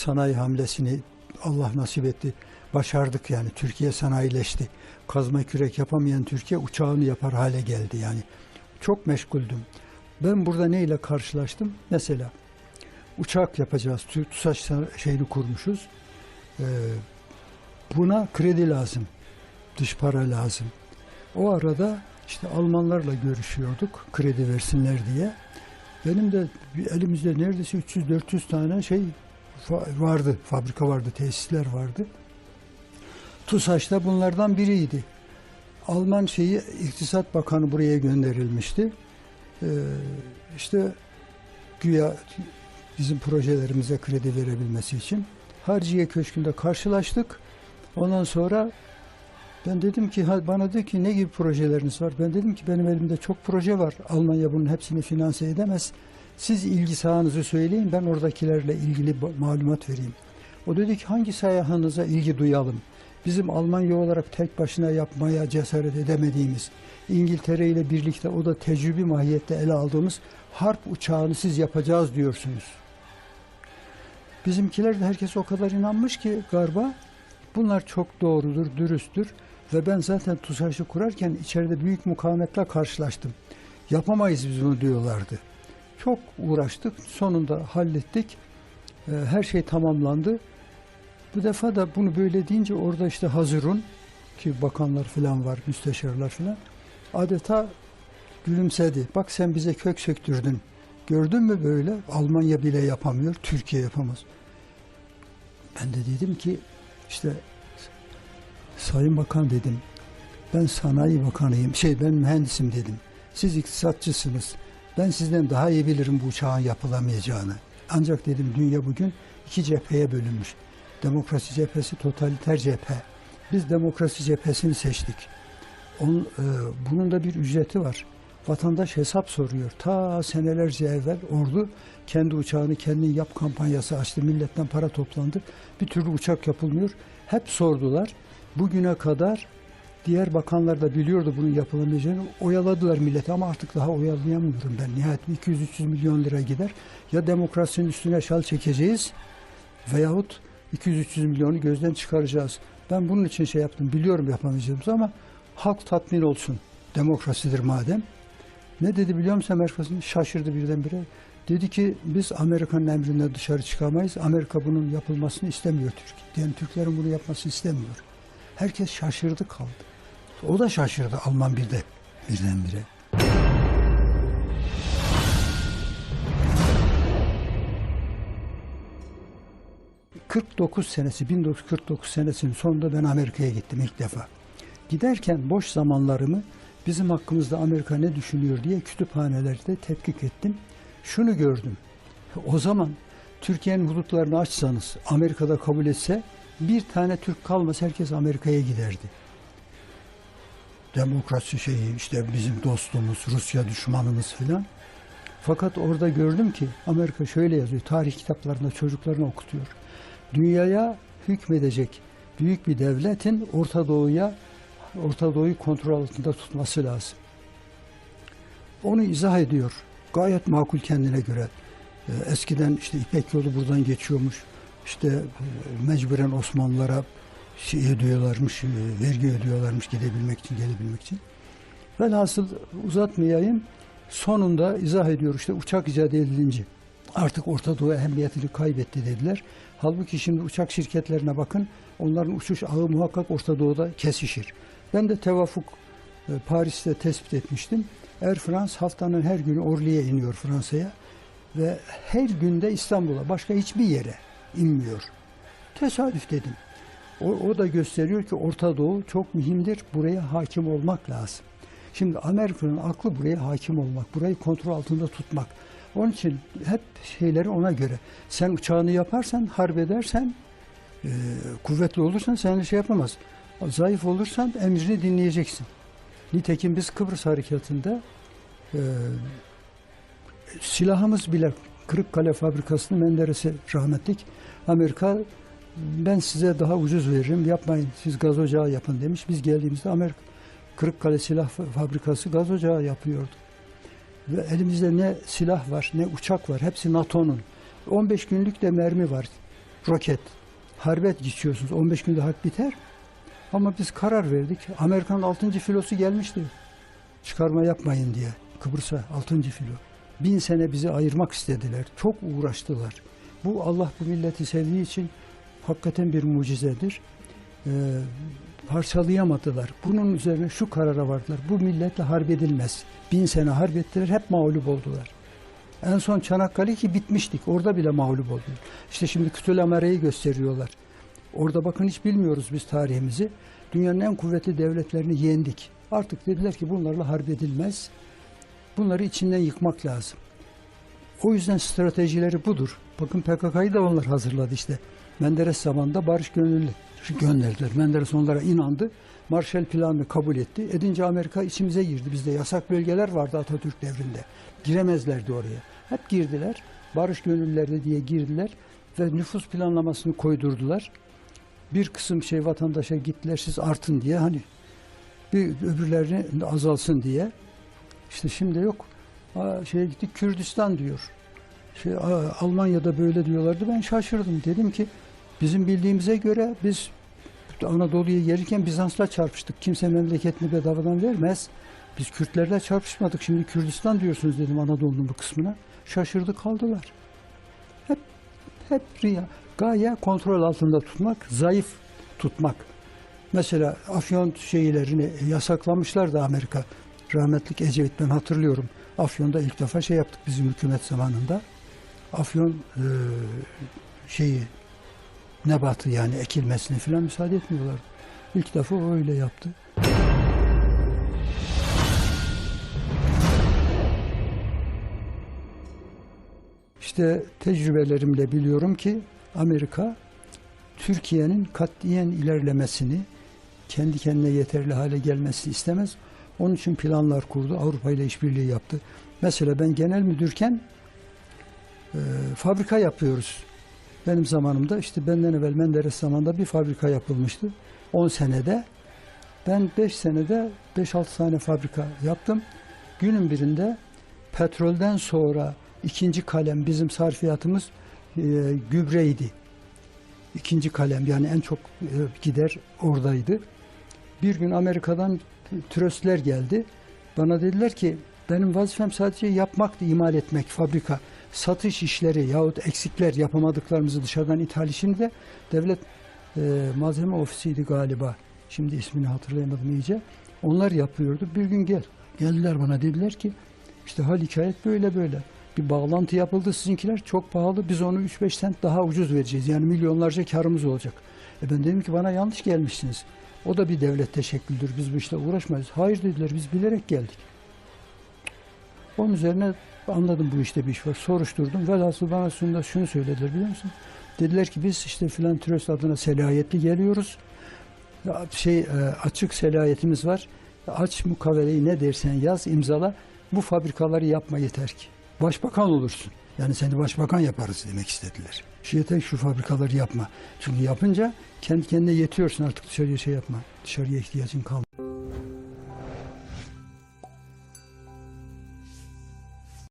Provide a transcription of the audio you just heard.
sanayi hamlesini Allah nasip etti. Başardık yani. Türkiye sanayileşti. Kazma kürek yapamayan Türkiye uçağını yapar hale geldi yani. Çok meşguldüm. Ben burada neyle karşılaştım? Mesela uçak yapacağız. TUSAŞ şeyini kurmuşuz. Ee, buna kredi lazım. Dış para lazım. O arada işte Almanlarla görüşüyorduk kredi versinler diye. Benim de elimizde neredeyse 300-400 tane şey vardı. Fabrika vardı, tesisler vardı. TUSAŞ da bunlardan biriydi. Alman şeyi İktisat Bakanı buraya gönderilmişti. Ee, işte güya bizim projelerimize kredi verebilmesi için. Harciye Köşkü'nde karşılaştık. Ondan sonra ben dedim ki bana dedi ki ne gibi projeleriniz var? Ben dedim ki benim elimde çok proje var. Almanya bunun hepsini finanse edemez. Siz ilgi sahanızı söyleyin ben oradakilerle ilgili malumat vereyim. O dedi ki hangi sahanıza ilgi duyalım? Bizim Almanya olarak tek başına yapmaya cesaret edemediğimiz, İngiltere ile birlikte o da tecrübi mahiyette ele aldığımız harp uçağını siz yapacağız diyorsunuz. Bizimkiler de herkes o kadar inanmış ki galiba bunlar çok doğrudur, dürüsttür ve ben zaten TUSAŞ'ı kurarken içeride büyük mukavemetle karşılaştım. Yapamayız biz bunu diyorlardı. Çok uğraştık, sonunda hallettik. Ee, Her şey tamamlandı. Bu defa da bunu böyle deyince orada işte Hazırun ki bakanlar falan var, müsteşarlar falan adeta gülümsedi. Bak sen bize kök söktürdün. Gördün mü böyle? Almanya bile yapamıyor, Türkiye yapamaz. Ben de dedim ki işte Sayın Bakan dedim. Ben sanayi bakanıyım. Şey ben mühendisim dedim. Siz iktisatçısınız. Ben sizden daha iyi bilirim bu uçağın yapılamayacağını. Ancak dedim dünya bugün iki cepheye bölünmüş. Demokrasi cephesi, totaliter cephe. Biz demokrasi cephesini seçtik. Onun, e, bunun da bir ücreti var. Vatandaş hesap soruyor. Ta senelerce evvel ordu kendi uçağını kendin yap kampanyası açtı. Milletten para toplandı. Bir türlü uçak yapılmıyor. Hep sordular. Bugüne kadar diğer bakanlar da biliyordu bunun yapılamayacağını. Oyaladılar milleti ama artık daha oyalayamıyorum ben. Nihayet 200-300 milyon lira gider. Ya demokrasinin üstüne şal çekeceğiz veyahut 200-300 milyonu gözden çıkaracağız. Ben bunun için şey yaptım. Biliyorum yapamayacağımızı ama halk tatmin olsun. Demokrasidir madem. Ne dedi biliyor musun Amerika'sın? Şaşırdı birdenbire. Dedi ki biz Amerika'nın emrinden dışarı çıkamayız. Amerika bunun yapılmasını istemiyor Türkiye. Yani Türklerin bunu yapmasını istemiyor. Herkes şaşırdı kaldı. O da şaşırdı Alman bir de birdenbire. ...49 senesi, 1949 senesinin sonunda ben Amerika'ya gittim ilk defa. Giderken boş zamanlarımı bizim hakkımızda Amerika ne düşünüyor diye kütüphanelerde tetkik ettim. Şunu gördüm. O zaman Türkiye'nin hudutlarını açsanız, Amerika'da kabul etse bir tane Türk kalmasa herkes Amerika'ya giderdi. Demokrasi şeyi işte bizim dostumuz, Rusya düşmanımız filan. Fakat orada gördüm ki Amerika şöyle yazıyor, tarih kitaplarında çocuklarına okutuyor. Dünyaya hükmedecek büyük bir devletin Orta Doğu'ya Orta Doğu'yu kontrol altında tutması lazım. Onu izah ediyor. Gayet makul kendine göre. Ee, Eskiden işte İpek yolu buradan geçiyormuş. İşte e, mecburen Osmanlılara şey ödüyorlarmış, e, vergi ödüyorlarmış gidebilmek için, gelebilmek için. Velhasıl uzatmayayım. Sonunda izah ediyor işte uçak icat edilince artık Orta Doğu ehemmiyetini kaybetti dediler. Halbuki şimdi uçak şirketlerine bakın onların uçuş ağı muhakkak Orta Doğu'da kesişir. Ben de tevafuk e, Paris'te tespit etmiştim. Air France haftanın her günü Orly'e iniyor Fransa'ya ve her günde İstanbul'a başka hiçbir yere inmiyor. Tesadüf dedim. O, o da gösteriyor ki Orta Doğu çok mühimdir. Buraya hakim olmak lazım. Şimdi Amerika'nın aklı buraya hakim olmak, burayı kontrol altında tutmak. Onun için hep şeyleri ona göre. Sen uçağını yaparsan, harp edersen, e, kuvvetli olursan seni şey yapamaz. Zayıf olursan emrini dinleyeceksin. Nitekim biz Kıbrıs Harekatı'nda e, silahımız bile Kırıkkale fabrikasını Menderes'e rahmetlik Amerika ben size daha ucuz veririm yapmayın siz gaz ocağı yapın demiş. Biz geldiğimizde Amerika Kırıkkale Silah Fabrikası gaz ocağı yapıyordu. Ve elimizde ne silah var ne uçak var hepsi NATO'nun. 15 günlük de mermi var. roket. Harbe geçiyorsunuz. 15 günde harp biter. Ama biz karar verdik. Amerikan 6. filosu gelmişti. Çıkarma yapmayın diye. Kıbrıs'a 6. filo. Bin sene bizi ayırmak istediler. Çok uğraştılar. Bu Allah bu milleti sevdiği için hakikaten bir mucizedir. Ee, parçalayamadılar. Bunun üzerine şu karara vardılar. Bu milletle harp edilmez. Bin sene harp ettiler. Hep mağlup oldular. En son Çanakkale ki bitmiştik. Orada bile mağlup oldular. İşte şimdi Kütülamere'yi gösteriyorlar. Orada bakın hiç bilmiyoruz biz tarihimizi. Dünyanın en kuvvetli devletlerini yendik. Artık dediler ki bunlarla harp edilmez. Bunları içinden yıkmak lazım. O yüzden stratejileri budur. Bakın PKK'yı da onlar hazırladı işte. Menderes zamanında barış gönüllü gönderdiler. Menderes onlara inandı. Marshall planını kabul etti. Edince Amerika içimize girdi. Bizde yasak bölgeler vardı Atatürk devrinde. Giremezlerdi oraya. Hep girdiler. Barış gönüllüleri diye girdiler ve nüfus planlamasını koydurdular. Bir kısım şey vatandaşa gittiler siz artın diye hani bir öbürlerini azalsın diye. İşte şimdi yok. Aa, şeye gittik Kürdistan diyor. Şey, Almanya'da böyle diyorlardı. Ben şaşırdım. Dedim ki bizim bildiğimize göre biz Anadolu'ya gelirken Bizans'la çarpıştık. Kimse memleketini bedavadan vermez. Biz Kürtlerle çarpışmadık. Şimdi Kürdistan diyorsunuz dedim Anadolu'nun bu kısmına. Şaşırdı kaldılar. Hep hep riya. Gaye kontrol altında tutmak, zayıf tutmak. Mesela Afyon şeylerini yasaklamışlar da Amerika. Rahmetlik Ecevit ben hatırlıyorum. Afyon'da ilk defa şey yaptık bizim hükümet zamanında. Afyon e, şeyi nebatı yani ekilmesine falan müsaade etmiyorlar. İlk defa o öyle yaptı. İşte tecrübelerimle biliyorum ki Amerika Türkiye'nin katiyen ilerlemesini, kendi kendine yeterli hale gelmesini istemez. Onun için planlar kurdu. Avrupa ile işbirliği yaptı. Mesela ben genel müdürken e, fabrika yapıyoruz. Benim zamanımda işte benden evvel Menderes zamanında bir fabrika yapılmıştı. 10 senede. Ben 5 senede 5-6 tane fabrika yaptım. Günün birinde petrolden sonra ikinci kalem bizim sarfiyatımız e, gübreydi. İkinci kalem yani en çok e, gider oradaydı. Bir gün Amerika'dan türöstler geldi. Bana dediler ki benim vazifem sadece yapmaktı, imal etmek, fabrika. Satış işleri yahut eksikler yapamadıklarımızı dışarıdan ithal işini de devlet e, malzeme ofisiydi galiba. Şimdi ismini hatırlayamadım iyice. Onlar yapıyordu. Bir gün gel. Geldiler bana dediler ki işte hal hikayet böyle böyle. Bir bağlantı yapıldı sizinkiler çok pahalı. Biz onu 3-5 sent daha ucuz vereceğiz. Yani milyonlarca karımız olacak. E ben dedim ki bana yanlış gelmişsiniz. O da bir devlet teşekküldür. Biz bu işle uğraşmayız. Hayır dediler biz bilerek geldik. Onun üzerine anladım bu işte bir iş var. Soruşturdum. Velhasıl bana sonunda şunu söylediler biliyor musun? Dediler ki biz işte filan türöst adına selahiyetli geliyoruz. Şey e, açık selahiyetimiz var. Aç mukaveleyi ne dersen yaz imzala. Bu fabrikaları yapma yeter ki. Başbakan olursun. Yani seni başbakan yaparız demek istediler. Şu yeter şu fabrikaları yapma. Çünkü yapınca kendi kendine yetiyorsun artık dışarıya şey yapma. Dışarıya ihtiyacın kalmıyor.